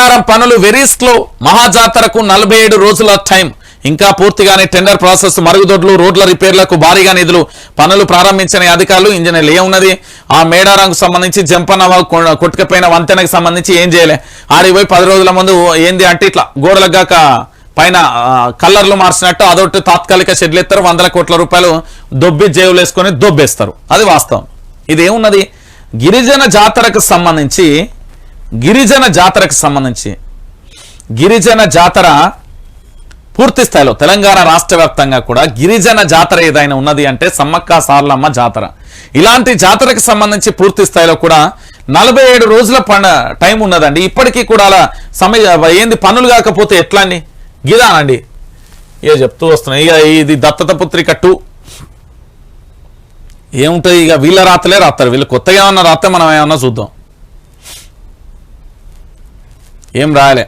మేడారం పనులు very slow మహాజాతరకు నలభై ఏడు రోజుల టైం. ఇంకా పూర్తిగానే టెండర్ ప్రాసెస్ మరుగుదొడ్లు రోడ్ల రిపేర్లకు భారీగా నిధులు. పనులు ప్రారంభించిన అధికారులు ఇంజనీర్లు ఏమున్నది ఆ మేడారంకు సంబంధించి జంపన్న కొట్టుకపోయిన వంతెనకు సంబంధించి ఏం చేయలే. ఆడికి పోయి పది రోజుల ముందు ఏంది అంటే ఇట్లా గోడలకు పైన కలర్లు మార్చినట్టు అదొకటి తాత్కాలిక షెడ్లు ఎత్తారు. వందల కోట్ల రూపాయలు దొబ్బి జేవులు వేసుకొని దొబ్బేస్తారు. అది వాస్తవం. ఇదేమున్నది? గిరిజన జాతరకు సంబంధించి గిరిజన జాతరకు సంబంధించి గిరిజన జాతర పూర్తి స్థాయిలో తెలంగాణ రాష్ట్ర వ్యాప్తంగా కూడా గిరిజన జాతర ఏదైనా ఉన్నది అంటే సమ్మక్క సార్లమ్మ జాతర. ఇలాంటి జాతరకు సంబంధించి పూర్తి స్థాయిలో కూడా నలభై ఏడు రోజుల పన టైం ఉన్నదండి. ఇప్పటికీ కూడా అలా సమయ ఏంది పనులు కాకపోతే ఎట్లా అండి. గిదానండి ఇక చెప్తూ వస్తున్నాయి. ఇక ఇది దత్తత పుత్రిక టూ. ఏముంటుంది? ఇక వీళ్ళ రాతలే రాస్తారు. వీళ్ళు కొత్తగా ఏమన్నా రాస్తే మనం ఏమన్నా చూద్దాం. ఏం రాయలే.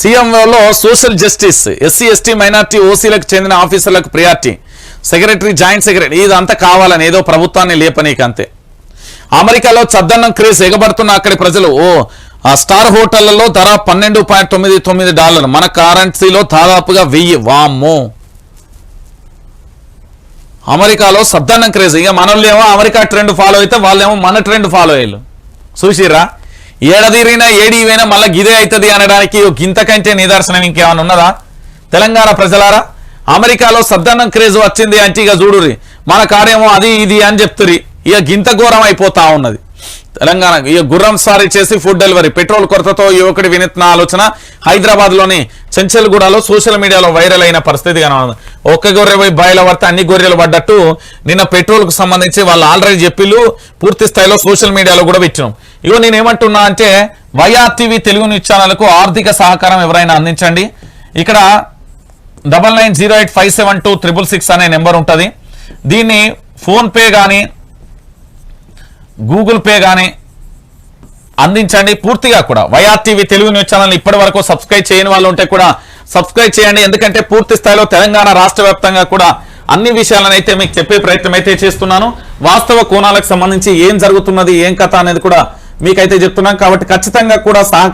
సీఎంఓలో social justice SC ST minority ఓసీలకు చెందిన ఆఫీసర్లకు ప్రియారిటీ. సెక్రటరీ జాయింట్ సెక్రటరీ ఇదంతా కావాలని ఏదో ప్రభుత్వాన్ని లేపనీకి అంతే అమెరికాలో చద్దన్నం క్రేజ్ ఎగబడుతున్న అక్కడి ప్రజలు ఓ ఆ స్టార్ హోటళ్ళలో ధర పన్నెండు పాయింట్ తొమ్మిది తొమ్మిది డాలర్లు. మన కరెన్సీలో దాదాపుగా వెయ్యి వామ్మో. అమెరికాలో సద్దన్నం క్రేజ్. ఇక మనోళ్ళేమో అమెరికా ట్రెండ్ ఫాలో అయితే వాళ్ళేమో మన ట్రెండ్ ఫాలో అయ్యారు. చూసిరా ఏడదిరినా ఏడివైనా మళ్ళీ గిదే అవుతుంది అనడానికి ఇంతకంటే నిదర్శనం ఇంకేమైనా ఉన్నదా? తెలంగాణ ప్రజలారా అమెరికాలో సద్దన్నం క్రేజ్ వచ్చింది అంటే ఇక చూడురి మన కాడేమో అది ఇది అని చెప్తురి ఇక గింత ఘోరం అయిపోతా ఉన్నది. తెలంగాణ ఇక గుర్రం సారీ చేసి ఫుడ్ డెలివరీ పెట్రోల్ కొరతతో యువకుడి వినూత్న ఆలోచన హైదరాబాద్లోని చెంచల్గూడలో సోషల్ మీడియాలో వైరల్ అయిన పరిస్థితి కనబడింది ఒక్క గొర్రె పోయి బయలు పడితే అన్ని గొర్రెలు పడ్డట్టు నిన్న పెట్రోల్కు సంబంధించి వాళ్ళు ఆల్రెడీ చెప్పిళ్ళు పూర్తి స్థాయిలో సోషల్ మీడియాలో కూడా పెట్టినాం. ఇగో నేను ఏమంటున్నా అంటే వైఆర్టీవీ తెలుగు న్యూస్ ఛానల్కు ఆర్థిక సహకారం ఎవరైనా అందించండి. ఇక్కడ double nine zero eight five seven two triple six అనే నెంబర్ ఉంటుంది. దీన్ని ఫోన్పే కానీ గూగుల్ పే కానీ అందించండి. పూర్తిగా కూడా వైఆర్టీవీ తెలుగు న్యూస్ ఛానల్ ఇప్పటి వరకు సబ్స్క్రైబ్ చేయని వాళ్ళు ఉంటే కూడా సబ్స్క్రైబ్ చేయండి. ఎందుకంటే పూర్తి స్థాయిలో తెలంగాణ రాష్ట్ర వ్యాప్తంగా కూడా అన్ని విషయాలను అయితే మీకు చెప్పే ప్రయత్నం అయితే చేస్తున్నాను. వాస్తవ కోణాలకు సంబంధించి ఏం జరుగుతున్నది ఏం కథ అనేది కూడా మీకైతే చెప్తున్నాం కాబట్టి ఖచ్చితంగా కూడా సహకారం